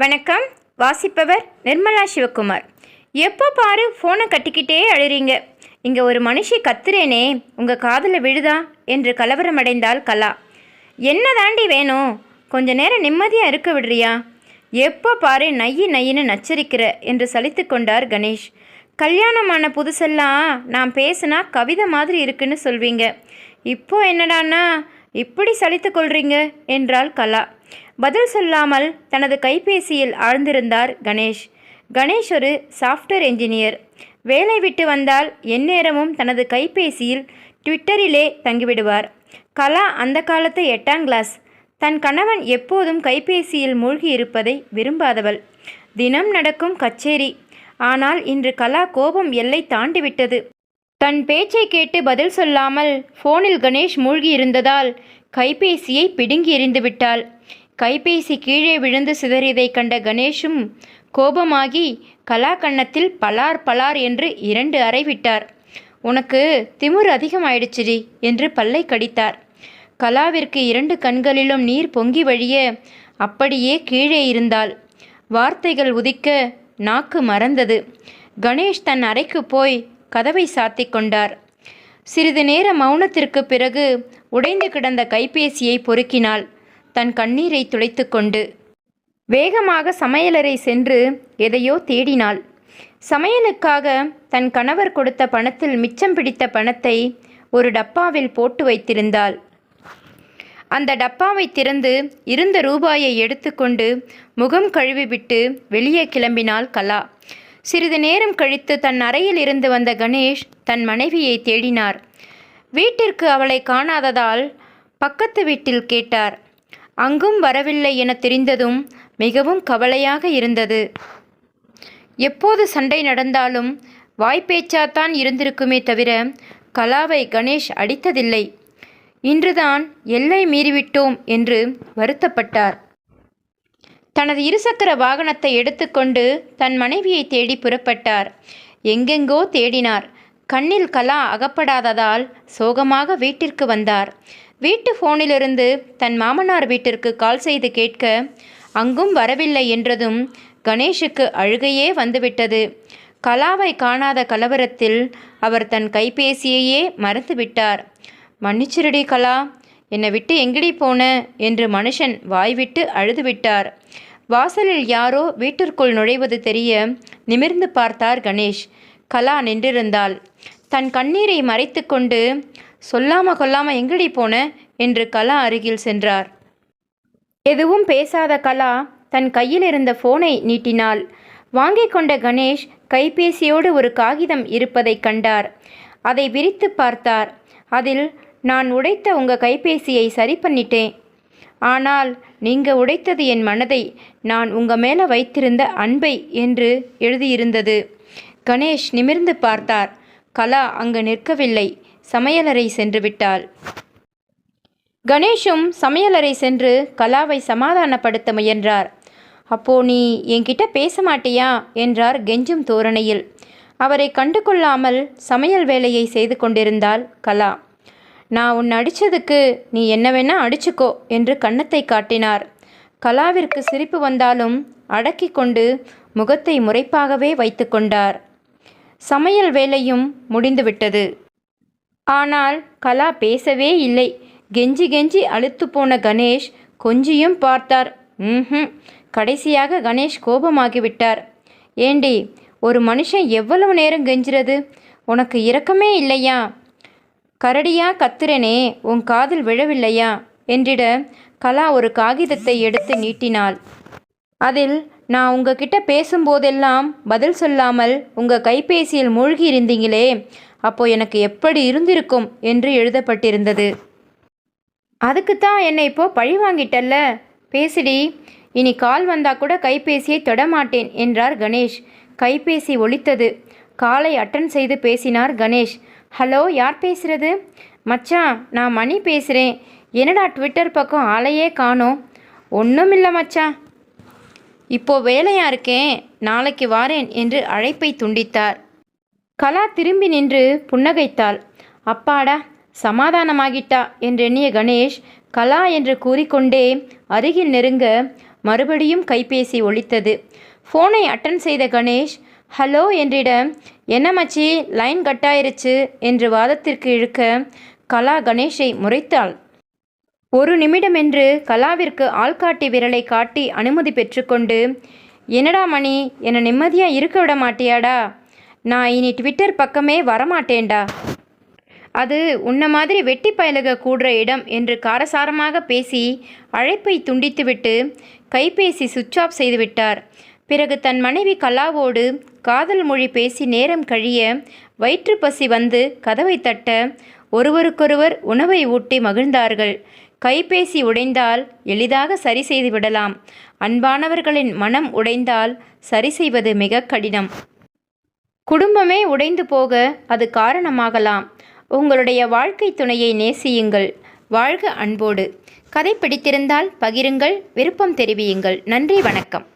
வணக்கம். வாசிப்பவர் நிர்மலா சிவகுமார். எப்போ பாரு ஃபோனை கட்டிக்கிட்டே அழுறீங்க. இங்கே ஒரு மனுஷி கத்துறேனே உங்கள் காதில் விழுதா? என்று கலவரமடைந்தாள் கலா. என்ன தாண்டி வேணும்? கொஞ்ச நேரம் நிம்மதியாக இருக்க விடுறியா? எப்போ பாரு நையி நையின்னு நச்சரிக்கிற என்று சலித்து கொண்டார் கணேஷ். கல்யாணமான புதுசெல்லாம் நான் பேசுனா கவிதை மாதிரி இருக்குன்னு சொல்வீங்க. இப்போ என்னடான்னா இப்படி சலித்து கொள்றீங்க? என்றாள் கலா. பதில் சொல்லாமல் தனது கைபேசியில் ஆழ்ந்திருந்தார் கணேஷ். கணேஷ் ஒரு சாஃப்ட்வேர் என்ஜினியர் வேலை விட்டு வந்தால் எந்நேரமும் தனது கைபேசியில் ட்விட்டரிலே தங்கிவிடுவார். கலா அந்த காலத்து எட்டாம் கிளாஸ் தன் கணவன் எப்போதும் கைபேசியில் மூழ்கி இருப்பதை விரும்பாதவள். தினம் நடக்கும் கச்சேரி. ஆனால் இன்று கலா கோபம் எல்லை தாண்டிவிட்டது. தன் பேச்சை கேட்டு பதில் சொல்லாமல் ஃபோனில் கணேஷ் மூழ்கி இருந்ததால் கைபேசியை பிடுங்கி எறிந்து விட்டாள் கைபேசி கீழே விழுந்து சிதறியதைக் கண்ட கணேஷும் கோபமாகி கலா கன்னத்தில் பலார் பலார் என்று இரண்டு அறை விட்டார். உனக்கு திமிர் அதிகமாயிடுச்சுடி என்று பல்லை கடித்தார். கலாவிற்கு இரண்டு கண்களிலும் நீர் பொங்கி வழிய அப்படியே கீழே இருந்தாள். வார்த்தைகள் உதிக்க நாக்கு மறந்தது. கணேஷ் தன் அறைக்கு போய் கதவை சாத்திக் கொண்டார். சிறிது நேர மௌனத்திற்கு பிறகு உடைந்து கிடந்த கைபேசியை பொறுக்கினாள். தன் கண்ணீரை துடைத்துக்கொண்டு வேகமாக சமையலறை சென்று எதையோ தேடினாள். சமையலுக்காக தன் கணவர் கொடுத்த பணத்தில் மிச்சம் பிடித்த பணத்தை ஒரு டப்பாவில் போட்டு வைத்திருந்தாள். அந்த டப்பாவை திறந்து இருந்த ரூபாயை எடுத்துக்கொண்டு முகம் கழுவிவிட்டு வெளியே கிளம்பினாள் கலா. சிறிது நேரம் கழித்து தன் அறையில் இருந்து வந்த கணேஷ் தன் மனைவியை தேடினார். வீட்டிற்கு அவளை காணாததால் பக்கத்து வீட்டில் கேட்டார். அங்கும் வரவில்லை என தெரிந்ததும் மிகவும் கவலையாக இருந்தது. எப்போது சண்டை நடந்தாலும் வாய்ப்பேச்சாத்தான் இருந்திருக்குமே தவிர கலாவை கணேஷ் அடித்ததில்லை. இன்றுதான் எல்லை மீறிவிட்டோம் என்று வருத்தப்பட்டார். தனது இருசக்கர வாகனத்தை எடுத்துக்கொண்டு தன் மனைவியை தேடி புறப்பட்டார். எங்கெங்கோ தேடினார். கண்ணில் கலா அகப்படாததால் சோகமாக வீட்டிற்கு வந்தார். வீட்டு ஃபோனிலிருந்து தன் மாமனார் வீட்டிற்கு கால் செய்து கேட்க அங்கும் வரவில்லை என்றதும் கணேஷுக்கு அழுகையே வந்துவிட்டது. கலாவை காணாத கலவரத்தில் அவர் தன் கைபேசியையே மறந்துவிட்டார். மன்னிச்சிருடி கலா என்னை விட்டு எங்கடி போன? என்று மனுஷன் வாய்விட்டு அழுதுவிட்டார். வாசலில் யாரோ வீட்டிற்குள் நுழைவது தெரிய நிமிர்ந்து பார்த்தார் கணேஷ். கலா நின்றிருந்தாள். தன் கண்ணீரை மறைத்து கொண்டு சொல்லாம கொல்லாம எங்கடி போன? என்று கலா அருகில் சென்றார். எதுவும் பேசாத கலா தன் கையில் இருந்த போனை நீட்டினாள். வாங்கிக் கொண்ட கணேஷ் கைபேசியோடு ஒரு காகிதம் இருப்பதைக் கண்டார். அதை விரித்து பார்த்தார். அதில் நான் உடைத்த உங்கள் கைபேசியை சரி பண்ணிட்டேன் ஆனால் நீங்கள் உடைத்தது என் மனதை நான் உங்கள் மேலே வைத்திருந்த அன்பை என்று எழுதியிருந்தது. கணேஷ் நிமிர்ந்து பார்த்தார். கலா அங்கு நிற்கவில்லை. சமையலறை சென்று விட்டாள். கணேஷும் சமையலறை சென்று கலாவை சமாதானப்படுத்த முயன்றார். அப்போ நீ என்கிட்ட பேச மாட்டியா? என்றார் கெஞ்சும் தோரணையில். அவரை கண்டு கொள்ளாமல் சமையல் வேலையை செய்து கொண்டிருந்தாள் கலா. நான் உன் அடித்ததுக்கு நீ என்ன வேணா அடிச்சுக்கோ என்று கன்னத்தை காட்டினார். கலாவிற்கு சிரிப்பு வந்தாலும் அடக்கி கொண்டு முகத்தை முறைப்பாகவே வைத்து கொண்டார். சமையல் வேலையும் முடிந்துவிட்டது. ஆனால் கலா பேசவே இல்லை. கெஞ்சி கெஞ்சி அழுத்து போன கணேஷ் கொஞ்சியும் பார்த்தார். ம் கடைசியாக கணேஷ் கோபமாகிவிட்டார். ஏண்டி ஒரு மனுஷன் எவ்வளவு நேரம் கெஞ்சுறது? உனக்கு இரக்கமே இல்லையா? கரடியா கத்துறனே உன் காதில் விழவில்லையா? என்றிட கலா ஒரு காகிதத்தை எடுத்து நீட்டினாள். அதில் நான் உங்ககிட்ட பேசும்போதெல்லாம் பதில் சொல்லாமல் உங்கள் கைபேசியில் மூழ்கி இருந்தீங்களே அப்போ எனக்கு எப்படி இருந்திருக்கும்? என்று எழுதப்பட்டிருந்தது. அதுக்குத்தான் என்னை இப்போ பழி வாங்கிட்டல்ல? பேசிடி இனி கால் வந்தா கூட கைபேசியை தொடமாட்டேன் என்றார் கணேஷ். கைபேசி ஒழித்தது காலை அட்டன் செய்து பேசினார் கணேஷ். ஹலோ யார் பேசுகிறது மச்சான் நான் மணி பேசுகிறேன் என்னடா ட்விட்டர் பக்கம் ஆளையே காணோம்? ஒன்றும் இல்லை மச்சான் இப்போ வேலையாக இருக்கேன். நாளைக்கு வாரேன் என்று அழைப்பை துண்டித்தார். கலா திரும்பி நின்று புன்னகைத்தாள். அப்பாடா சமாதானமாகிட்டா என்றெண்ணிய கணேஷ் கலா என்று கூறிக்கொண்டே அருகில் நெருங்க மறுபடியும் கைபேசி ஒழித்தது ஃபோனை அட்டன் செய்த கணேஷ் ஹலோ என்றிடம் என்ன மச்சி லைன் கட்டாயிருச்சு என்று வாதத்திற்கு இழுக்க கலா கணேஷை முறைத்தாள். ஒரு நிமிடம் என்று கலாவிற்கு ஆள்காட்டி விரலை காட்டி அனுமதி பெற்றுக்கொண்டு என்னடா மணி என்னை நிம்மதியாக இருக்க விட மாட்டியாடா? நான் இனி ட்விட்டர் பக்கமே வரமாட்டேன்டா. அது உன்ன மாதிரி வெட்டி பயலுக கூடுற இடம் என்று காரசாரமாக பேசி அழைப்பை துண்டித்துவிட்டு கைபேசி சுவிட்ச் ஆஃப் செய்துவிட்டார். பிறகு தன் மனைவி கலாவோடு காதல் மொழி பேசி நேரம் கழிய வயிற்று பசி வந்து கதவை தட்ட ஒருவருக்கொருவர் உணவை ஊட்டி மகிழ்ந்தார்கள். கைபேசி உடைந்தால் எளிதாக சரி செய்து விடலாம். அன்பானவர்களின் மனம் உடைந்தால் சரி செய்வது மிக கடினம். குடும்பமே உடைந்து போக அது காரணமாகலாம். உங்களுடைய வாழ்க்கை துணையை நேசியுங்கள். வாழ்க அன்போடு. கதை பிடித்திருந்தால் பகிருங்கள். விருப்பம் தெரிவியுங்கள். நன்றி வணக்கம்.